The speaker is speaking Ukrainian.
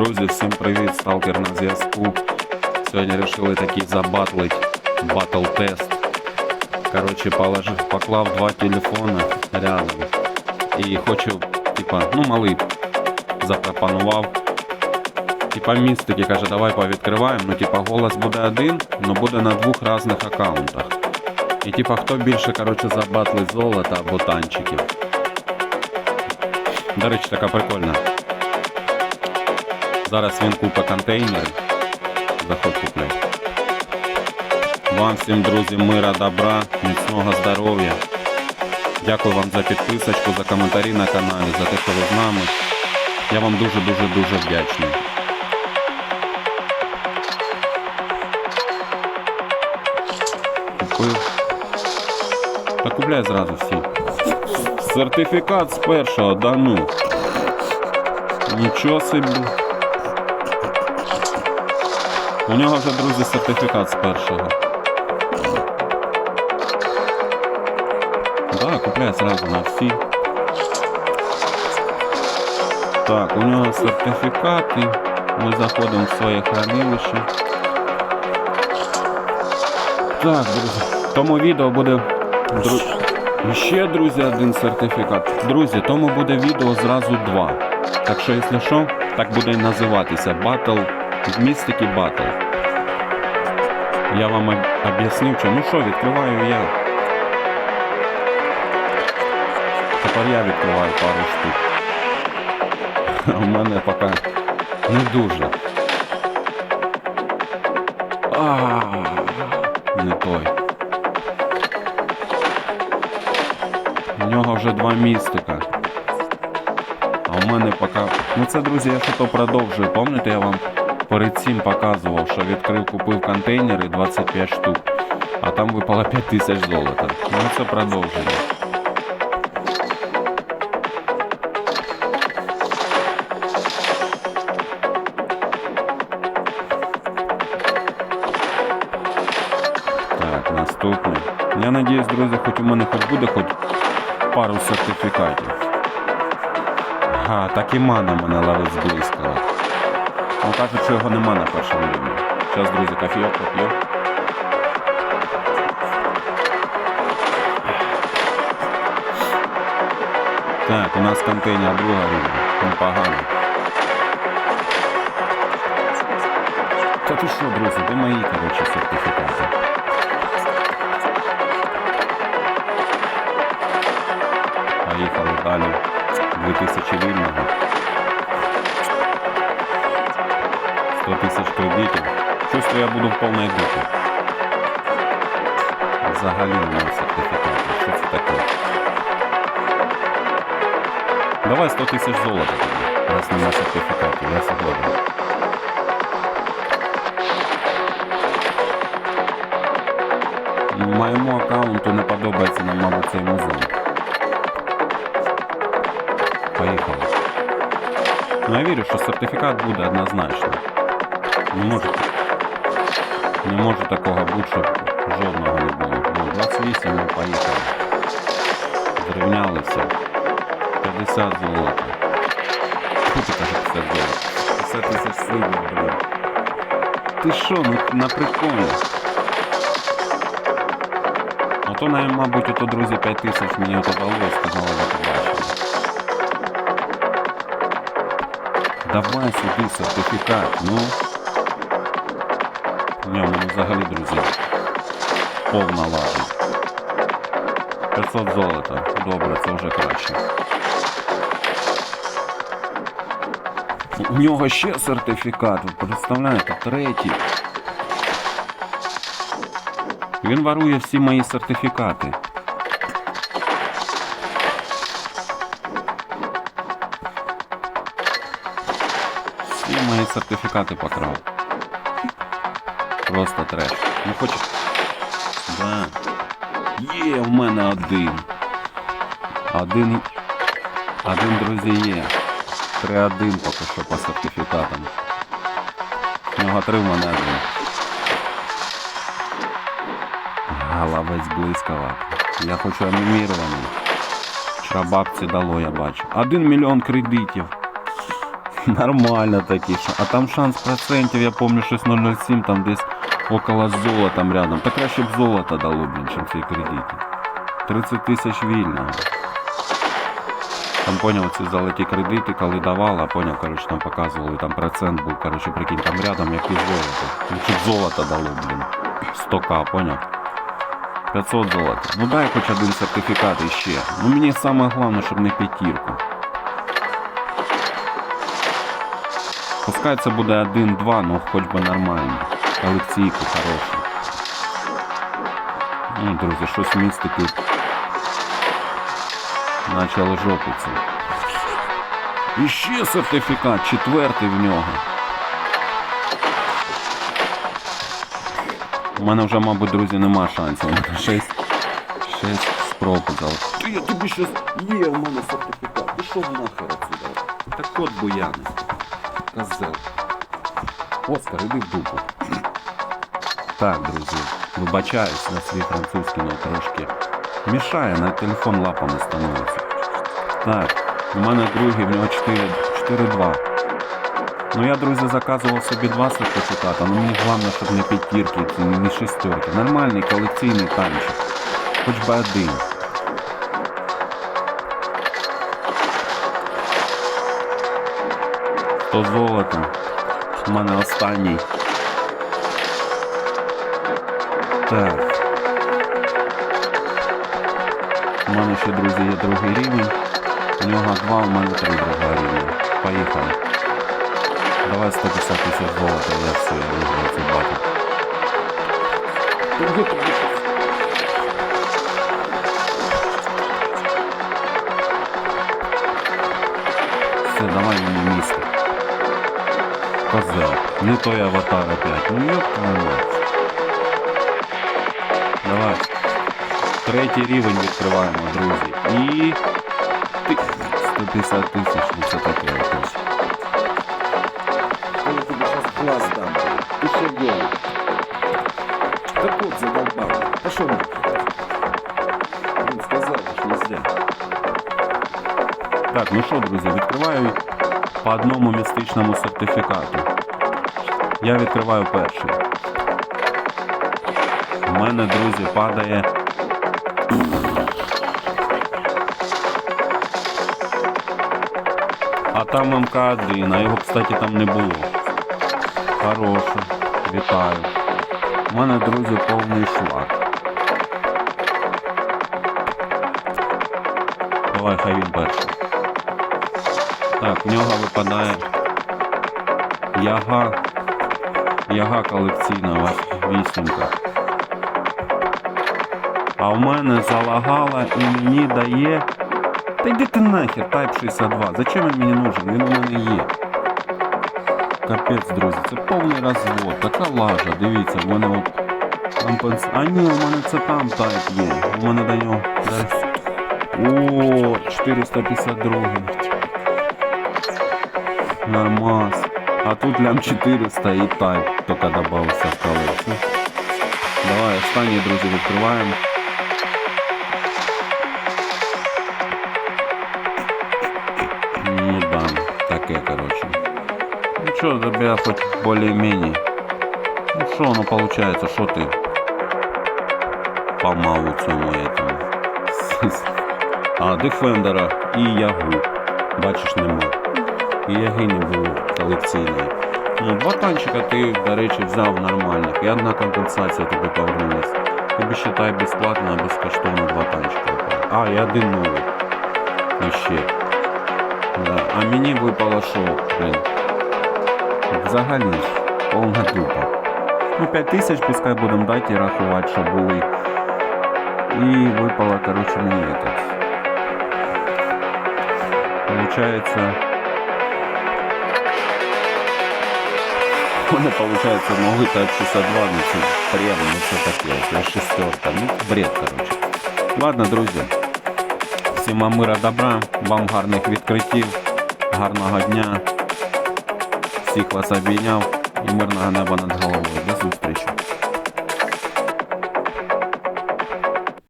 Друзі, всім привіт, сталкер на зв'язку. Сьогодні вирішили такий забатлить батл тест. Коротше, положив, поклав два телефони рядом. І хочу, типа, ну малий запропонував. Типа містики каже, давай повідкриваємо. Ну, типа, голос буде один, але буде на двох різних аккаунтах. І типа хто більше коротше, забатлить золота або танчиків. До речі, така прикольна. Зараз він купить контейнери. Заходь купляй. Вам всім, друзі, мира, добра, міцного здоров'я. Дякую вам за підписочку, за коментарі на каналі, за те, що ви з нами. Я вам дуже-дуже-дуже вдячний. Купив. Та купляй зразу всі. Сертифікат з першого, да ну. Нічого собі. У нього вже, друзі, сертифікат з першого. Да, купляй зразу на всі. Так, у нього сертифікати. Ми заходимо в своє хранилище. Так, друзі. Тому відео буде. Дру... Ще, друзі, один сертифікат. Друзі, тому буде відео зразу два. Так що, якщо що, так буде і називатися Battle містики Battle. Я вам об- об'яснив. Ну що, відкриваю я. Тепер я відкриваю пару штук. В мене поки не дуже. А, не той. У нього вже два містика. А у мене поки. Ну це, друзі, я що то продовжую. Пам'ятаєте, я вам перед цим показував, що відкрив, купив контейнери 25 штук, а там випало 5 тисяч золота. Ну це продовження. Так, наступний. Я надіюсь, друзі, хоч у мене хоч буде хоч пару сертифікатів. Ага, так і мана мене ловить зблизька. Ну кажуть, що його нема на першому рівні. Зараз, друзі, кофійок поп'ю. Так, у нас контейнер друга рівня. Непогано. Та ти що, друзі, де мої, коротше, сертифікати? Поїхали далі. 2000 вільного. 100 тисяч кредитів. Чувствую, я буду в повній дупі. Взагалі немає сертифікатів. Що це таке? Давай 100 тисяч золота тоді. Раз нема сертифікатів, я згоден. Моєму аккаунту не подобається нам, мабуть, цей музей. Поїхали. Ну я вірю, що сертифікат буде однозначно. Не може, не може такого бути, жодного не було. Ну, 28 ми поїхали. Зрівнялися. 50 золота. Фу, ти каже 50 золота. 50 тисяч сріблів, блін. Ти що, ну на приколі? Ото, навіть, мабуть, ото, друзі, 5 тисяч мені ото дало, сказали, ви побачили. Давай сюди сертифікат, ну. Ні, у взагалі, друзі, повна лажа. 500 золота. Добре, це вже краще. У нього ще сертифікат, ви представляєте, третій. Він ворує всі мої сертифікати. Всі мої сертифікати покрав. Просто треш. Ну хоч. Да. Є в мене один. Один. Один, друзі, є. Три-один поки що по сертифікатам. В нього три в мене один. Головець блискава. Я хочу анімірований. Вчора бабці дало, я бачу. Один мільйон кредитів. Нормально такі. А там шанс процентів, я щось 0,07, там десь около золотом рядом. Та краще б золото дало, блін, чим ці кредити. 30 тисяч вільного. Там поняв ці золоті кредити, коли давала, поняв, коротше, там показували, там процент був, коротше, прикинь, там рядом як і золото. Лучше б золото дало, блін. 100к, поняв? 500 золота. Ну дай хоч один сертифікат іще. Ну мені саме головне, щоб не п'ятірку. Пускай це буде 1-2, ну хоч би нормально. Колекційку хорошу. Ну, друзі, щось містики почали жопитися. І ще сертифікат, четвертий в нього. У мене вже, мабуть, друзі, нема шансів. 6, 6 спроб взяв. Ти я тобі щось є у мене сертифікат. Пішов нахер отсюда. Так кот буяний. Козел. Оскар, іди в дупу. Так, друзі, вибачаюсь на свій французький, але трошки мішає, на телефон лапами становиться. Так, у мене другий, в нього 4 4-2. Ну я, друзі, заказував собі два сертифіката, ну мені головне, щоб не п'ятірки, не шестерки. Нормальний колекційний танчик. Хоч би один. То золото. У мене останній. Так. У мене ще, друзі, є другий рівень. У нього два, у мене три другого рівня. Поїхали. Давай 150 тисяч золота, я все, я виграю цей. Все, давай мені місце. Козел. Не той аватар опять. Ну ёб твою мать. Давай. Третій рівень відкриваємо, друзі. І... 150 тисяч, ну це таке якось. Я тебе сейчас глаз дам. Ты что делаешь? Да кот задолбал. Пошел на. Блин, сказал, что нельзя. Так, ну що, друзі, відкриваю по одному містичному сертифікату. Я відкриваю перший. У мене, друзі, падає. А там МК1, а його, кстати, там не було. Хороше, вітаю. У мене, друзі, повний шлак. Давай, хай він перший. Так, в нього випадає яга. Яга колекційна вісімка. А в мене залагала і мені дає. Та йди ти нахер, Type 62. Зачем він мені нужен? Він у мене є. Капець, друзі, це повний розвод. Така лажа, дивіться, в мене от. компенс- А ні, у мене це там тайп є. У мене до нього. О, 452. Нормас. А тут лям 400 і тайп тільки додався в колекцію. Давай, останні, друзі, відкриваємо. Ну что, тебя хоть более-менее. Ну что оно получается, что ты по маву цьому этому. А, Дефендера і Ягу. Бачиш, нема. І Яги не було колекційної. Ну, два танчика ти, до речі, взяв нормальних. І одна компенсація тобі повернулась. Тобі считай безплатно, а безкоштовно два танчика. випало. А, і один новий. І ще. Да. А мені випало що, блін. Взагалі, повна дупа. Ну, 5 тисяч пускай будемо дати і рахувати, що були. І випало, короче, мені этот. Получается... У мене получается новый Type 62, ну це прям, ну це таке, це шестерка, ну бред, короче. Ладно, друзі. Всім мира добра, вам гарних відкриттів, гарного дня. Всіх вас обійняв і мирного неба над головою. До зустрічі.